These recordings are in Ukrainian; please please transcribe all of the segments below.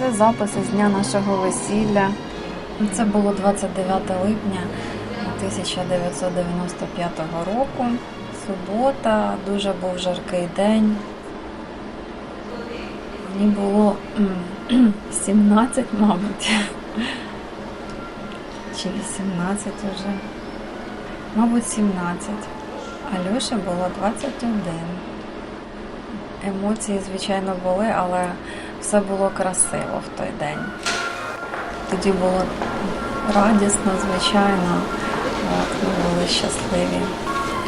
Це записи з дня нашого весілля. Це було 29 липня 1995 року. Субота, дуже був жаркий день. Мені було 17, мабуть. Чи 18 вже. Мабуть, 17. А Льоші було 21. Емоції, звичайно, були, але все було красиво в той день. Тоді було радісно, звичайно. От, ми були щасливі.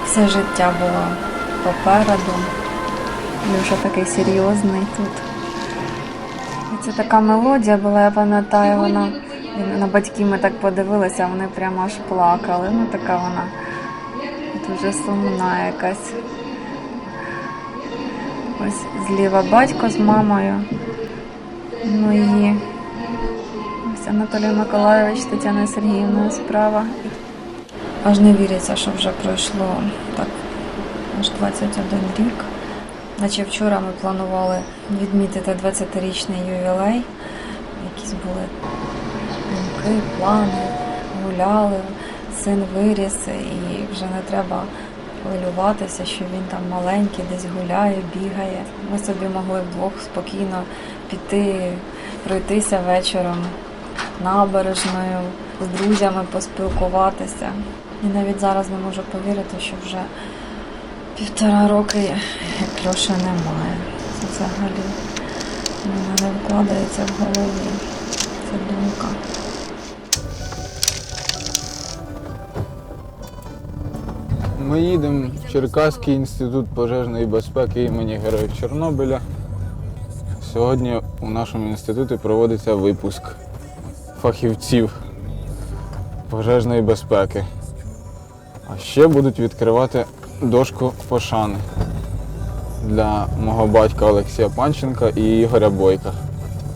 Все життя було попереду. Льоша такий серйозний тут. І це така мелодія була, я пам'ятаю, вона на батьків ми так подивилися, вони прямо аж плакали. Ну така вона дуже сумна якась. Ось зліва батько з мамою. Ну і ось Анатолій Миколайович, Тетяна Сергіївна справа. Аж не віриться, що вже пройшло так аж 21 рік. Наче вчора ми планували відмітити 20-річний ювілей. Якісь були думки, плани, гуляли, син виріс і вже не треба хвилюватися, що він там маленький, десь гуляє, бігає. Ми собі могли вдвох спокійно піти, пройтися вечором набережною, з друзями поспілкуватися. І навіть зараз не можу повірити, що вже півтора роки як Льоші немає. Це взагалі мене не вкладається в голові ця думка. Ми їдемо в Черкаський інститут пожежної безпеки імені Героїв Чорнобиля. Сьогодні у нашому інституті проводиться випуск фахівців пожежної безпеки. А ще будуть відкривати дошку пошани для мого батька Олексія Панченка і Ігоря Бойка,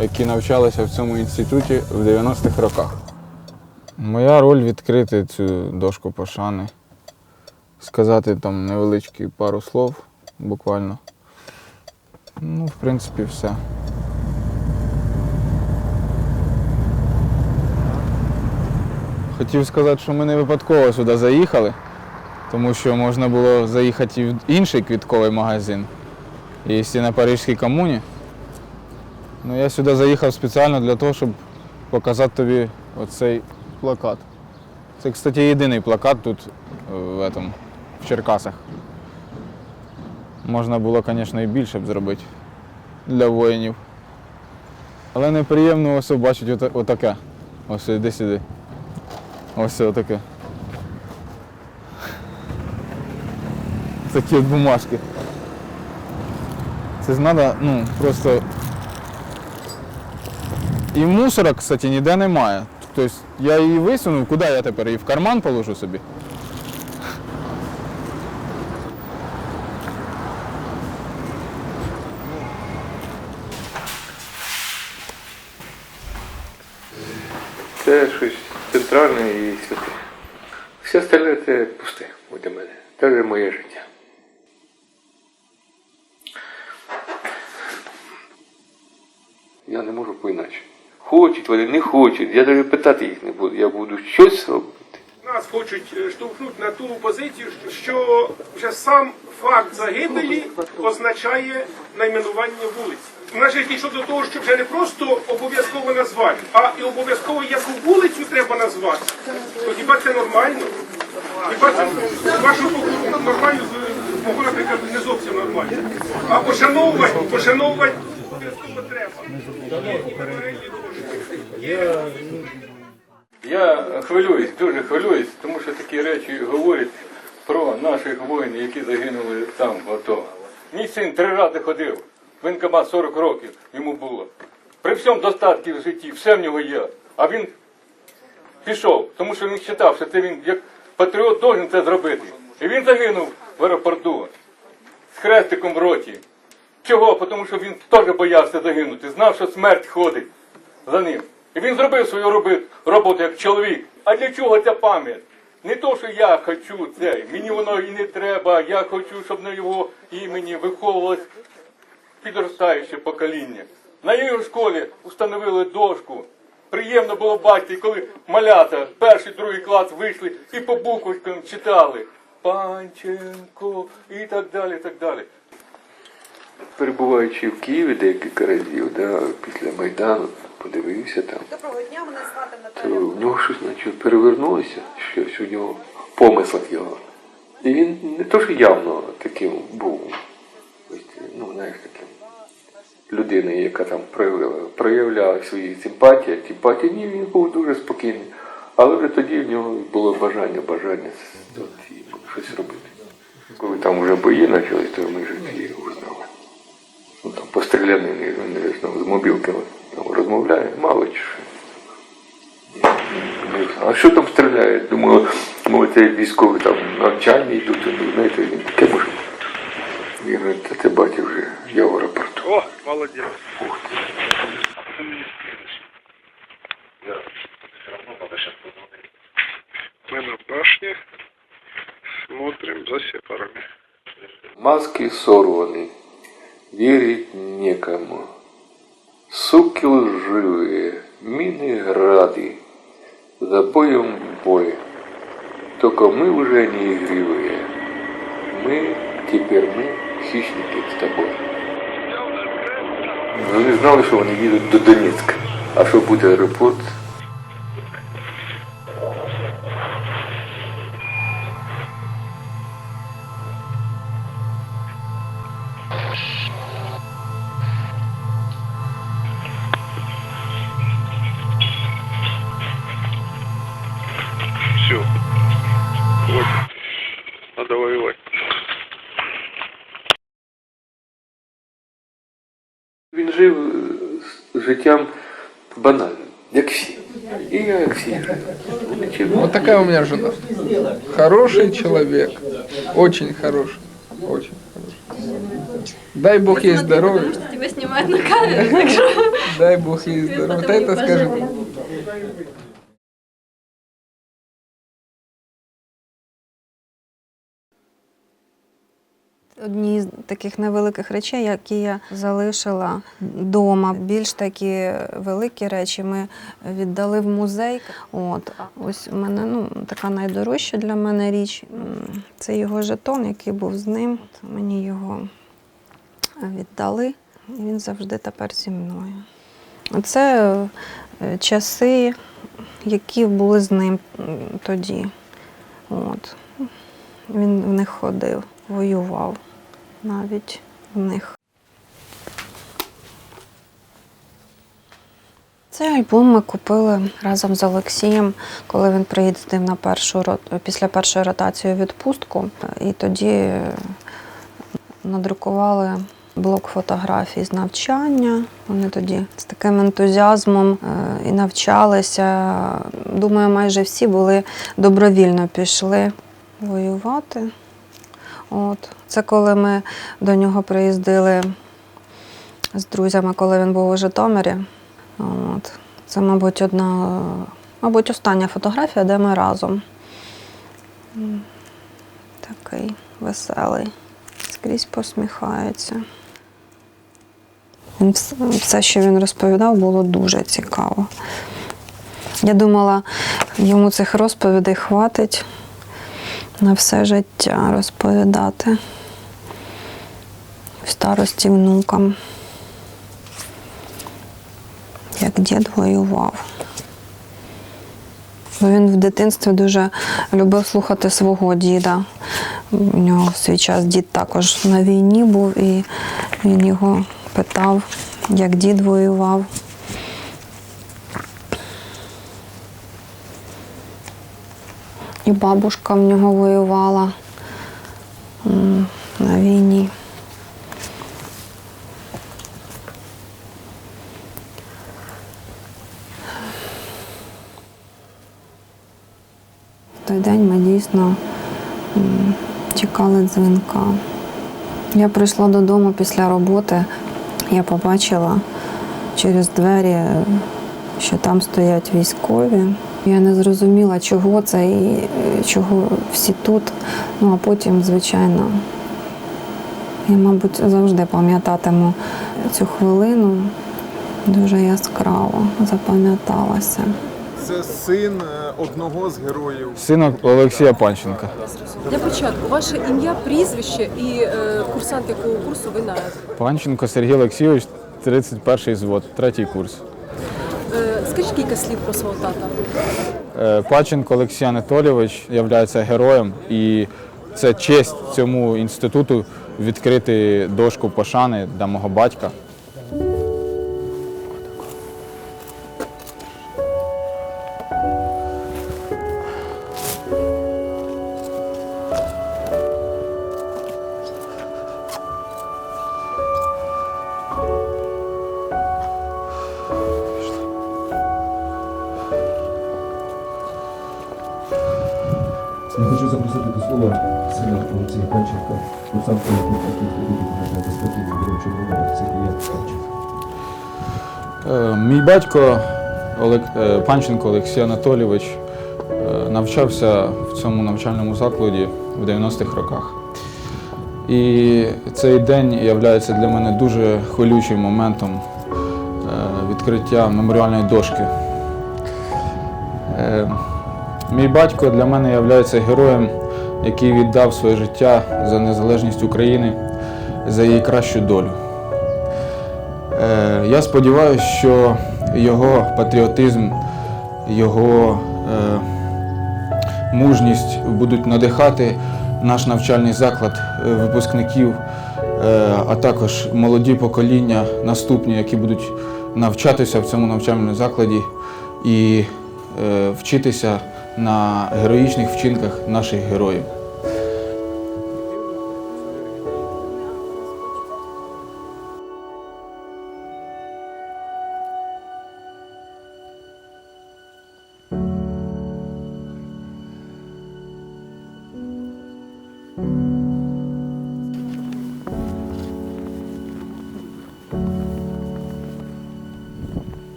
які навчалися в цьому інституті в 90-х роках. Моя роль відкрити цю дошку пошани сказати там невеличкі пару слов буквально. Ну, в принципі, все. Хотів сказати, що ми не випадково сюди заїхали, тому що можна було заїхати і в інший квітковий магазин. Є на Парижській комуні. Ну, я сюди заїхав спеціально для того, щоб показати тобі оцей плакат. Це, кстати, єдиний плакат тут е, в, этом, в Черкасах. Можна було, звісно, і більше б зробити для воїнів. Але неприємно ось бачити отаке. Ось іди сюди. Ось отаке. Такі от бумажки. Це ж треба, ну, просто. І мусора, кстати, ніде немає. Тобто я її висунув, куди я тепер? Її в карман положу собі. Центральне і святе. Все остальне це пусте для мене. Це моє життя. Я не можу по-іначе. Хочуть вони, не хочуть. Я навіть питати їх не буду. Я буду щось робити. Нас хочуть е, штовхнути на ту позицію, що вже сам факт загибелі означає найменування вулиці. Ж дійшло до того, що вже не просто обов'язково назвати, а і обов'язково яку вулицю треба назвати. То хіба це нормально? Хіба це вашого нормально, мого, наприклад, не зовсім нормально. А пошановувати, пошановувати обов'язково треба. Я хвилююсь, дуже хвилююсь, тому що такі речі говорять про наших воїнів, які загинули там, в АТО. Мій син три рази ходив, воєнкомат 40 років йому було. При всьому достатку в житті, все в нього є. А він пішов, тому що він вважав, що це він як патріот должен це зробити. І він загинув в аеропорту з хрестиком в роті. Чого? Тому що він теж боявся загинути, знав, що смерть ходить за ним. І він зробив свою роботу як чоловік. А для чого ця пам'ять? Не то, що я хочу це, мені воно і не треба, я хочу, щоб на його імені виховувалось підростаюче покоління. На його школі установили дошку. Приємно було бачити, коли малята, перший, другий клас вийшли і по буквочкам читали. Панченко і так далі, і так далі. Перебуваючи в Києві декілька разів, да, після Майдану, подивився там, Доброго дня, мене звати то Наталя. в нього щось наче перевернулося, щось у нього в помислах його. І він не то, що явно таким був, ось, ну, знаєш, таким людиною, яка там проявила, проявляла свої симпатії, антипатії. Ні, він був дуже спокійний. Але вже тоді в нього було бажання, бажання от, щось робити. Коли там вже бої почалися, то ми ж Київ узнали. Ну, там по стрілянини з мобілками там розмовляє, мало чи що. А що там стріляють? Думаю, може це військові там навчання йдуть, ну, знаєте, він таке може. Я говорю, та ти бачив вже, я. О, молодець. Мы на башне смотрим за сепарами. Маски сорваны, верить некому. Суки лживые, мины грады, за боем бой. Только мы уже не игривые. Мы, теперь мы, хищники с тобой. Вони знали, що вони їдуть до Донецька. А що буде аеропорт? І я як всі жив. Нічого. Вот такая у меня жена. Хороший человек. Очень хороший. Очень хороший. Дай Бог ей здоровья. Тебе знімають на камеру, так що Дай Бог ей здоровья. Вот это скажем. Одні з таких невеликих речей, які я залишила вдома. Більш такі великі речі ми віддали в музей. От ось у мене ну така найдорожча для мене річ. Це його жетон, який був з ним. Мені його віддали, і він завжди тепер зі мною. Це е, часи, які були з ним тоді. От. Він в них ходив, воював навіть в них. Цей альбом ми купили разом з Олексієм, коли він приїздив на першу після першої ротації відпустку. І тоді е, надрукували блок фотографій з навчання. Вони тоді з таким ентузіазмом е, і навчалися. Думаю, майже всі були добровільно пішли воювати. От. Це коли ми до нього приїздили з друзями, коли він був у Житомирі. От. Це, мабуть, одна, мабуть, остання фотографія, де ми разом. Такий веселий, скрізь посміхається. Все, що він розповідав, було дуже цікаво. Я думала, йому цих розповідей хватить на все життя розповідати в старості внукам, як дід воював. Бо він в дитинстві дуже любив слухати свого діда. У нього в свій час дід також на війні був, і він його питав, як дід воював. І бабушка в нього воювала на війні. В той день ми дійсно чекали дзвінка. Я прийшла додому після роботи, я побачила через двері, що там стоять військові. Я не зрозуміла, чого це і е, чого всі тут. Ну а потім, звичайно, я, мабуть, завжди пам'ятатиму цю хвилину, дуже яскраво запам'яталася. Це син е, одного з героїв. Син Олексія Панченка. Для початку ваше ім'я, прізвище і е, курсант якого курсу ви на Панченко Сергій Олексійович, 31 звод, третій курс. Е, кілька слів про свого тата. Е, Паченко Олексій Анатолійович є героєм, і це честь цьому інституту відкрити дошку пошани для мого батька. Я хочу запросити до слова сина Олексія Панченка, пожежної безпеки імені Чорнобиля Сергія Панченка. Е, Мій батько Олег... е, Панченко Олексій Анатолійович е, навчався в цьому навчальному закладі в 90-х роках. І цей день є для мене дуже хвилючим моментом відкриття меморіальної дошки. Мій батько для мене є героєм, який віддав своє життя за незалежність України, за її кращу долю. Е, Я сподіваюся, що його патріотизм, його е, мужність будуть надихати наш навчальний заклад е, випускників, а також молоді покоління наступні, які будуть навчатися в цьому навчальному закладі і вчитися на героїчних вчинках наших героїв.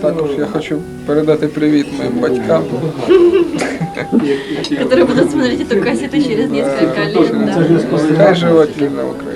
Також я хочу передати привіт моїм батькам. Которые будут смотреть эту кассету через несколько лет. Да. Хай живуть вільна Україна.